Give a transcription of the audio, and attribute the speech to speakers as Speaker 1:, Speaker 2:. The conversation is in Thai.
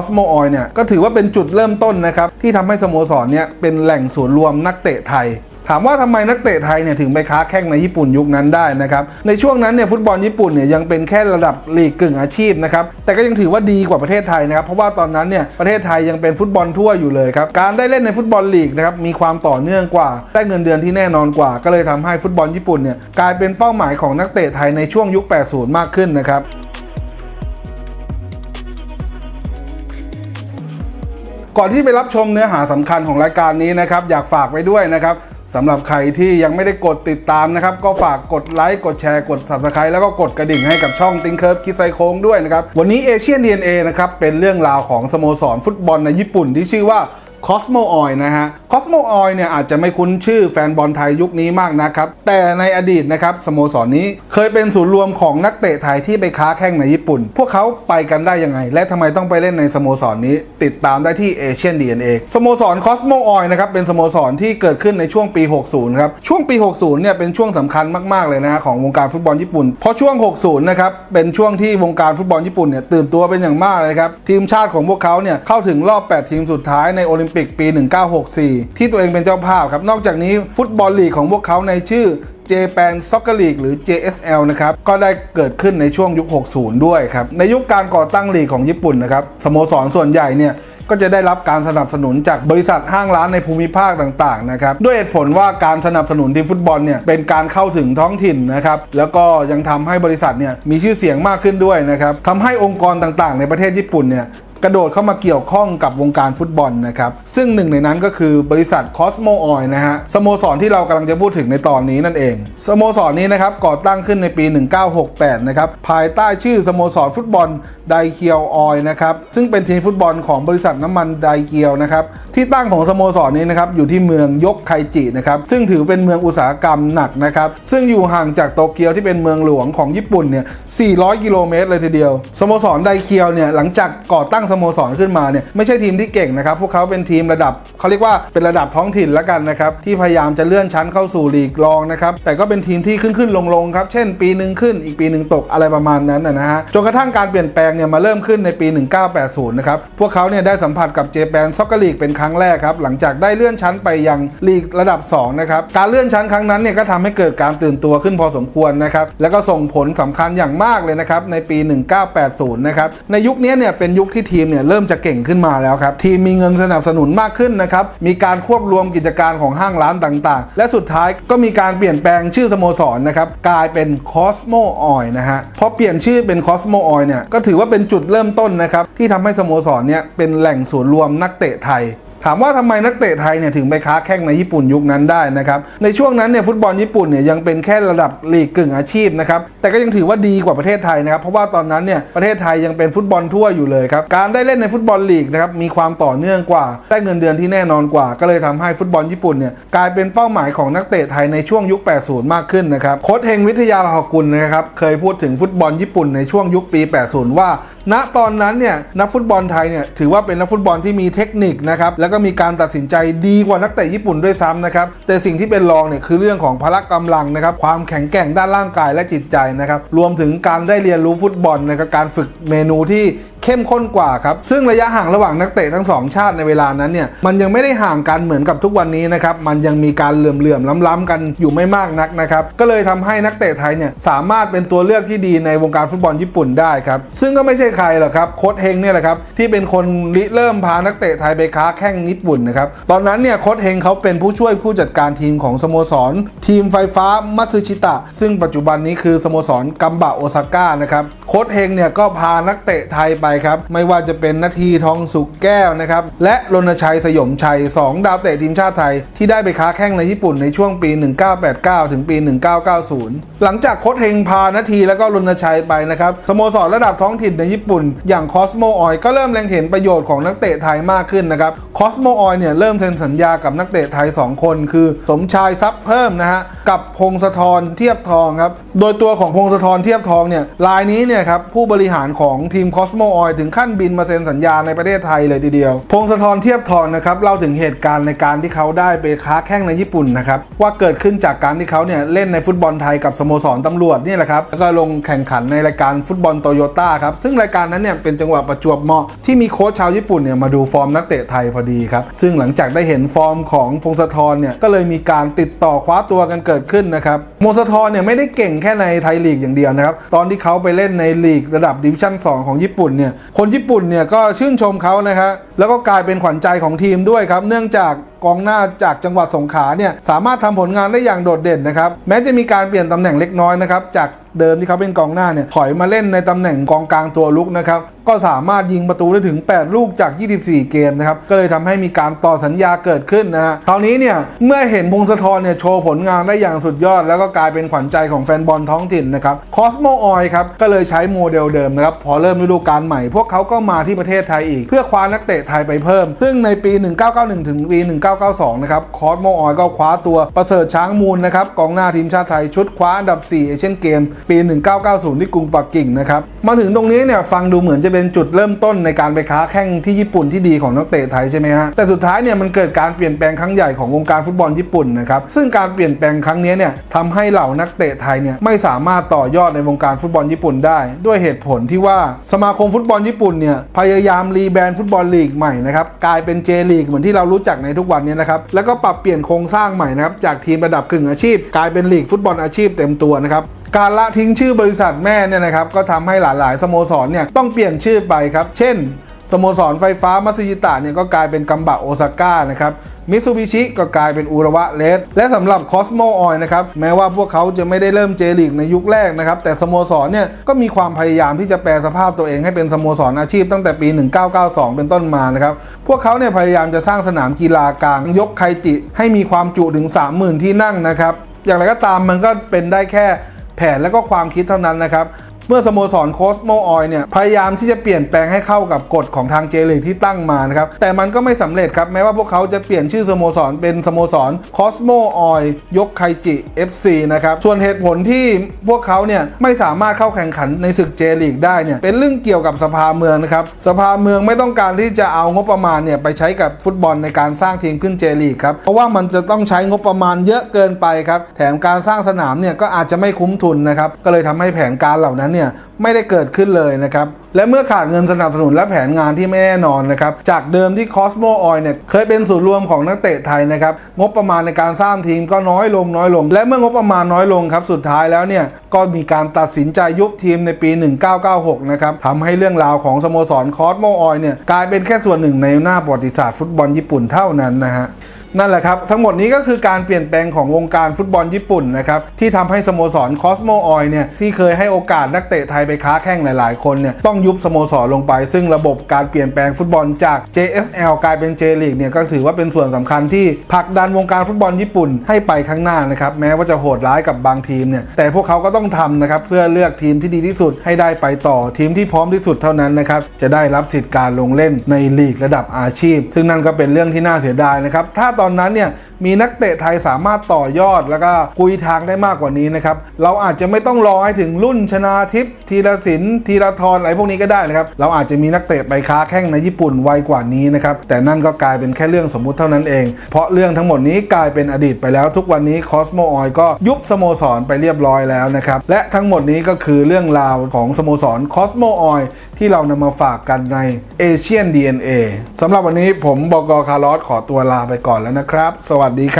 Speaker 1: Cosmo Oil เนี่ยก็ถือว่าเป็นจุดเริ่มต้นนะครับ ที่ทำให้สโมสรเนี่ยเป็นแหล่งศูนย์รวมนักเตะไทยถามว่าทำไมนักเตะไทยเนี่ยถึงไปค้าแข้งในญี่ปุ่นยุคนั้นได้นะครับ ในช่วงนั้นเนี่ยฟุตบอลญี่ปุ่นเนี่ยยังเป็นแค่ระดับลีกกึ่งอาชีพนะครับ แต่ก็ยังถือว่าดีกว่าประเทศไทยนะครับ เพราะว่าตอนนั้นเนี่ยประเทศไทยยังเป็นฟุตบอลทั่วอยู่เลยครับ การได้เล่นในฟุตบอลลีกนะครับมีความต่อเนื่องกว่า ได้เงินเดือนที่แน่นอนกว่า ก็เลยทำให้ฟุตบอลญี่ปุ่นเนี่ยกลายเป็นเป้าหมายของนักเตะไทยในช่วงยุค 80 มากขึ้นนะครับ ก่อนที่ไปรับชมเนื้อหาสำคัญของรายการนี้นะครับ อยากฝากไว้ด้วยนะครับสำหรับใครที่ยังไม่ได้กดติดตามนะครับ ก็ฝากกดไลค์กดแชร์กด Subscribe แล้วก็กดกระดิ่งให้กับช่องติงเคิร์ฟคิดไซโค้งด้วยนะครับ วันนี้เอเชียนดีเนะครับเป็นเรื่องราวของสโมสรฟุตบอลในญี่ปุ่นที่ชื่อว่า Cosmo Oil นะฮะ Cosmo Oil เนี่ยอาจจะไม่คุ้นชื่อแฟนบอลไทยยุคนี้มากนะครับ แต่ในอดีตนะครับสโมสรนี้เคยเป็นศูนย์รวมของนักเตะไทยที่ไปค้าแข้งในญี่ปุ่น พวกเขาไปกันได้ยังไง และทำไมต้องไปเล่นในสโมสรนี้ ติดตามได้ที่ Asian DNA สโมสร Cosmo Oil นะครับเป็นสโมสรที่เกิดขึ้นในช่วงปี 60 ครับ ช่วงปี 60 เนี่ยเป็นช่วงสำคัญมาก ๆ เลยนะฮะของวงการฟุตบอลญี่ปุ่น เพราะช่วง 60 นะครับเป็นช่วงที่วงการฟุตบอลญี่ปุ่นเนี่ยตื่นตัวเป็นอย่างมากเลยครับทีมชาติของพวกเขาเนี่ยเข้าถึงรอบ 8 ทีมสุดท้ายในโอลิมปิกปี 1964 ที่ตัวเองเป็นเจ้าภาพครับ นอกจากนี้ฟุตบอลลีกของพวกเขาในชื่อ Japan Soccer League หรือ JSL นะครับ ก็ได้เกิดขึ้นในช่วงยุค 60 ด้วยครับ ในยุคการก่อตั้งลีกของญี่ปุ่นนะครับ สโมสรส่วนใหญ่เนี่ยก็จะได้รับการสนับสนุนจากบริษัทห้างร้านในภูมิภาคต่าง ๆ นะครับ ด้วยเหตุผลว่าการสนับสนุนทีมฟุตบอลเนี่ยเป็นการเข้าถึงท้องถิ่นนะครับ แล้วก็ยังทำให้บริษัทเนี่ยมีชื่อเสียงมากขึ้นด้วยนะครับทำให้องค์กรต่างๆ ในประเทศญี่ปุ่นเนี่ย กระโดดเข้ามาเกี่ยวข้องกับวงการฟุตบอลนะครับซึ่งหนึ่งในนั้นก็คือบริษัท Cosmo Oil นะฮะสโมสรที่เรากำลังจะพูดถึงในตอนนี้นั่นเองสโมสรนี้นะครับก่อตั้งขึ้นในปี 1968 นะครับภายใต้ชื่อสโมสรฟุตบอลไดเคียวออยนะครับซึ่งเป็นทีมฟุตบอลของบริษัทน้ำมันไดเกียวนะครับที่ตั้งของสโมสรนี้นะครับอยู่ที่เมืองยกไคจินะครับซึ่งถือเป็นเมืองอุตสาหกรรมหนักนะครับซึ่งอยู่ห่างจากโตเกียวที่เป็นเมืองหลวงของญี่ปุ่นเนี่ย 400 กิโลเมตรเลยทีเดียวสโมสรไดเคียวเนี่ยหลังจากก่อตั้งสโมสรขึ้นมาเนี่ยไม่ใช่ทีมที่เก่งนะครับ พวกเขาเป็นทีมระดับเขาเรียกว่าเป็นระดับท้องถิ่นแล้วกันนะครับที่พยายามจะเลื่อนชั้นเข้าสู่ลีกรองนะครับแต่ก็เป็นทีมที่ขึ้นขึ้นลงลงๆครับเช่น ปีหนึ่งขึ้นอีกปีหนึ่งตกอะไรประมาณนั้นนะฮะจนกระทั่งการเปลี่ยนแปลงเนี่ยมาเริ่มขึ้นในปี 1980 นะครับพวกเขาเนี่ยได้สัมผัสกับเจแปนซ็อกเกอร์ลีกเป็นครั้งแรกครับหลังจากได้เลื่อนชั้นไปยังลีกระดับ2นะครับการเลื่อนชั้นครั้งนั้นเนี่ยก็ทำให้เกิดการตื่นตัวขึ้นพอสมควรนะครับแล้วก็ส่งผลสำคัญอย่างมากเลยนะครับในปี 1980 นะครับในยุคนี้เนี่ยเป็นยุคที่ทีมเนี่ยเริ่มจะเก่งขึ้นมาแล้วครับ ทีมมีเงินสนับสนุนมากขึ้นนะครับ มีการควบรวมกิจการของห้างร้านต่างๆ และสุดท้ายก็มีการเปลี่ยนแปลงชื่อสโมสรนะครับ กลายเป็น Cosmo Oil นะฮะพอเปลี่ยนชื่อเป็น Cosmo Oil เนี่ยก็ถือว่าเป็นจุดเริ่มต้นนะครับที่ทำให้สโมสรเนี่ยเป็นแหล่งศูนย์รวมนักเตะไทย ถามว่าทำไมนักเตะไทยเนี่ยถึงไปค้าแข้งในญี่ปุ่นยุคนั้นได้นะครับในช่วงนั้นเนี่ยฟุตบอลญี่ปุ่นเนี่ยยังเป็นแค่ระดับลีกกึ่งอาชีพนะครับแต่ก็ยังถือว่าดีกว่าประเทศไทยนะครับเพราะว่าตอนนั้นเนี่ยประเทศไทยยังเป็นฟุตบอลทั่วอยู่เลยครับการได้เล่นในฟุตบอลลีกนะครับมีความต่อเนื่องกว่า ได้เงินเดือนที่แน่นอนกว่า ก็เลยทำให้ฟุตบอลญี่ปุ่นเนี่ยกลายเป็นเป้าหมายของนักเตะไทยในช่วงยุค 80 มากขึ้นนะครับโค้ชเฮงวิทยาลาหกุลนะครับเคยพูดถึงฟุตบอลญี่ปุ่นในช่วงยุคปี 80 ว่าณตอนนั้นเนี่ยนักฟุตบอลไทยเนี่ยถือว่าเป็นนักฟุตบอลที่มีเทคนิคนะครับแล้วก็มีการตัดสินใจดีกว่านักเตะญี่ปุ่นด้วยซ้ำนะครับแต่สิ่งที่เป็นรองเนี่ยคือเรื่องของพละกำลังนะครับความแข็งแกร่งด้านร่างกายและจิตใจนะครับรวมถึงการได้เรียนรู้ฟุตบอลนะครับการฝึกเมนูที่เข้มข้นกว่าครับ ซึ่งระยะห่างระหว่างนักเตะทั้งสองชาติในเวลานั้นเนี่ย มันยังไม่ได้ห่างกันเหมือนกับทุกวันนี้นะครับ มันยังมีการเหลื่อมๆล้ำๆกันอยู่ไม่มากนักนะครับ ก็เลยทำให้นักเตะไทยเนี่ยสามารถเป็นตัวเลือกที่ดีในวงการฟุตบอลญี่ปุ่นได้ครับ ซึ่งก็ไม่ใช่ใครหรอกครับโค้ชเฮงเนี่ยแหละครับที่เป็นคนริเริ่มพานักเตะไทยไปค้าแข้งญี่ปุ่นนะครับตอนนั้นเนี่ยโค้ชเฮงเขาเป็นผู้ช่วยผู้จัดการทีมของสโมสร ทีมไฟฟ้ามัตสึชิตะ ซึ่งปัจจุบันนี้คือสโมสรกัมบะโอซาก้านะครับโค้ชเฮงเนี่ยก็พานักเตะไทยไปครับไม่ว่าจะเป็นนาทีทองสุกแก้วนะครับและรณชัยสยมชัย 2 ดาวเตะทีมชาติไทย ที่ได้ไปค้าแข้งในญี่ปุ่นในช่วงปี 1989 ถึงปี 1990 หลังจากโค้ชเฮงพานาทีแล้วก็รณชัยไปนะครับสโมสรระดับท้องถิ่นในญี่ปุ่น อย่างคอสโมออยก็เริ่มเล็งเห็นประโยชน์ของนักเตะไทยมากขึ้นนะครับคอ Cosmo Oil เนี่ยเริ่มเซ็นสัญญากับนักเตะไทย 2 คน คือสมชายซับเพิ่มนะฮะกับพงศธรเทียบทองครับโดยตัวของพงศธรเทียบทองเนี่ยรายนี้เนี่ยครับผู้บริหารของทีม Cosmo Oil ถึงขั้นบินมาเซ็นสัญญาในประเทศไทยเลยทีเดียว พงศธรเทียบทองนะครับเล่าถึงเหตุการณ์ในการที่เขาได้ไปค้าแข้งในญี่ปุ่นนะครับว่าเกิดขึ้นจากการที่เขาเนี่ยเล่นในฟุตบอลไทยกับสโมสรตำรวจนี่แหละครับแล้วก็ลงแข่งขันในรายการฟุตบอลโตโยต้าครับซึ่งรายการนั้นเนี่ยเป็นจังหวะประจวบเหมาะที่มีโค้ชชาวญี่ปุ่นเนี่ยมาดูฟอร์มนักเตะไทยพอดีครับ ซึ่งหลังจากได้เห็นฟอร์มของพงศธรเนี่ยก็เลยมีการติดต่อคว้าตัวกันเกิดขึ้นนะครับพงศธรเนี่ยไม่ได้เก่งแค่ในไทยลีกอย่างเดียวนะครับตอนที่เขาไปเล่นในลีกระดับดิวิชั่น 2 ของญี่ปุ่นเนี่ยคนญี่ปุ่นเนี่ยก็ชื่นชมเขานะครับแล้วก็กลายเป็นขวัญใจของทีมด้วยครับ เนื่องจาก กองหน้าจากจังหวัดสงขลาเนี่ยสามารถทำผลงานได้อย่างโดดเด่นนะครับแม้จะมีการเปลี่ยนตำแหน่งเล็กน้อยนะครับจากเดิมที่เขาเป็นกองหน้าเนี่ยถอยมาเล่นในตำแหน่งกองกลางตัวลุกนะครับก็สามารถยิงประตูได้ถึง 8 ลูกจาก 24 เกมนะครับก็เลยทำให้มีการต่อสัญญาเกิดขึ้นนะฮะคราวนี้เนี่ยเมื่อเห็นพงศธรเนี่ยโชว์ผลงานได้อย่างสุดยอด แล้วก็กลายเป็นขวัญใจของแฟนบอลท้องถิ่นนะครับคอสโมออยครับก็เลยใช้โมเดลเดิมนะครับพอเริ่มฤดูกาลใหม่ พวกเขาก็มาที่ประเทศไทยอีก เพื่อคว้านักเตะไทยไปเพิ่ม ซึ่งในปี 1991 ถึงปี1992 นะครับ คอสโมออยก็คว้าตัวประเสริฐช้างมูลนะครับ กองหน้าทีมชาติไทยชุดคว้าอันดับ 4 เอเชียนเกม ปี 1990 ที่กรุงปักกิ่งนะครับ มาถึงตรงนี้เนี่ยฟังดูเหมือนจะเป็นจุดเริ่มต้นในการไปค้าแข่งที่ญี่ปุ่นที่ดีของนักเตะไทยใช่ไหมฮะ แต่สุดท้ายเนี่ยมันเกิดการเปลี่ยนแปลงครั้งใหญ่ของวงการฟุตบอลญี่ปุ่นนะครับ ซึ่งการเปลี่ยนแปลงครั้งนี้เนี่ยทำให้เหล่านักเตะไทยเนี่ยไม่สามารถต่อยอดในวงการฟุตบอลญี่ปุ่นได้ ด้วยเหตุผลที่ว่าสมาคมฟุตบอลญี่ปุ่นเนี่ยพยายามรีแบรนด์ฟุตบอลลีกใหม่นะครับกลายเป็นเจลีกเหมือนที่เรารู้จักในทุกวันนี้นะครับแล้วก็ปรับเปลี่ยนโครงสร้างใหม่นะครับจากทีมระดับกึ่งอาชีพ กลายเป็นลีกฟุตบอลอาชีพเต็มตัวนะครับการละทิ้งชื่อบริษัทแม่เนี่ยนะครับก็ทำให้หลายๆสโมสรเนี่ยต้องเปลี่ยนชื่อไปครับ เช่น สโมสรไฟฟ้ามัสยิตะเนี่ยก็กลายเป็นกัมบะโอซาก้านะครับมิตซูบิชิก็กลายเป็นอุระวะเลสและสำหรับคอสโมออยนะครับแม้ว่าพวกเขาจะไม่ได้เริ่มเจลีกในยุคแรกนะครับแต่สโมสรเนี่ยก็มีความพยายามที่จะแปลสภาพตัวเองให้เป็นสโมสรอาชีพตั้งแต่ปี 1992 เป็นต้นมานะครับพวกเขาเนี่ยพยายามจะสร้างสนามกีฬากลางยกไคจิให้มีความจุถึง 30,000 ที่นั่งนะครับอย่างไรก็ตามมันก็เป็นได้แค่แผนและก็ความคิดเท่านั้นนะครับ เมื่อสโมสรโคสโมออยเนี่ยพยายามที่จะเปลี่ยนแปลงให้เข้ากับกฎของทางเจลีกที่ตั้งมานะครับแต่มันก็ไม่สำเร็จครับแม้ว่าพวกเขาจะเปลี่ยนชื่อสโมสรเป็นสโมสรคอสโมออยยกไคจิ FC นะครับส่วนเหตุผลที่พวกเขาเนี่ยไม่สามารถเข้าแข่งขันในศึกเจลีกได้เนี่ยเป็นเรื่องเกี่ยวกับสภาเมืองนะครับสภาเมืองไม่ต้องการที่จะเอางบประมาณเนี่ยไปใช้กับฟุตบอลในการสร้างทีมขึ้นเจลีกครับเพราะว่ามันจะต้องใช้งบประมาณเยอะเกินไปครับแถมการสร้างสนามเนี่ยก็อาจจะไม่คุ้มทุนนะครับก็เลยทำให้แผนการเหล่านั้นเนี่ยไม่ได้เกิดขึ้นเลยนะครับ และเมื่อขาดเงินสนับสนุนและแผนงานที่ไม่แน่นอนนะครับ จากเดิมที่ Cosmo Oil เนี่ยเคยเป็นศูนย์รวมของนักเตะไทยนะครับ งบประมาณในการสร้างทีมก็น้อยลงน้อยลง และเมื่องบประมาณน้อยลงครับ สุดท้ายแล้วเนี่ยก็มีการตัดสินใจยุบทีมในปี 1996 นะครับทำให้เรื่องราวของสโมสร Cosmo Oil เนี่ยกลายเป็นแค่ส่วนหนึ่งในหน้าประวัติศาสตร์ฟุตบอลญี่ปุ่นเท่านั้นนะฮะ นั่นแหละครับ ทั้งหมดนี้ก็คือการเปลี่ยนแปลงของวงการฟุตบอลญี่ปุ่นนะครับที่ทำให้สโมสรคอสโมออยเนี่ยที่เคยให้โอกาสนักเตะไทยไปค้าแข่งหลาย ๆ คนเนี่ยต้องยุบสโมสรลงไป ซึ่งระบบการเปลี่ยนแปลงฟุตบอลจาก JSL กลายเป็น J League เนี่ยก็ถือว่าเป็นส่วนสำคัญที่ผลักดันวงการฟุตบอลญี่ปุ่นให้ไปข้างหน้านะครับแม้ว่าจะโหดร้ายกับบางทีมเนี่ยแต่พวกเขาก็ต้องทำนะครับเพื่อเลือกทีมที่ดีที่สุดให้ได้ไปต่อทีมที่พร้อมที่สุดเท่านั้นนะครับจะได้รับสิทธิ์การลงเล่นในลีกระดับอาชีพ ซึ่งนั่นก็เป็นเรื่องที่น่าเสียดายนะครับถ้าตอนนั้นเนี่ย มีนักเตะไทยสามารถต่อยอดแล้วก็คุยทางได้มากกว่านี้นะครับ เราอาจจะไม่ต้องรอให้ถึงรุ่นชนาทิพย์ธีรศิลป์ธีรทรอะไรพวกนี้ก็ได้นะครับ เราอาจจะมีนักเตะไปค้าแข่งในญี่ปุ่นไวกว่านี้นะครับ แต่นั่นก็กลายเป็นแค่เรื่องสมมุติเท่านั้นเอง เพราะเรื่องทั้งหมดนี้กลายเป็นอดีตไปแล้วทุกวันนี้คอสโมออยก็ยุบสโมสรไปเรียบร้อยแล้วนะครับ และทั้งหมดนี้ก็คือเรื่องราวของสโมสรคอสโมออยที่เรานำมาฝากกันในเอเชียน DNA สำหรับวันนี้ผมบอกคาร์ลอสขอตัวลาไปก่อนแล้วนะครับ สวัสดดีครับ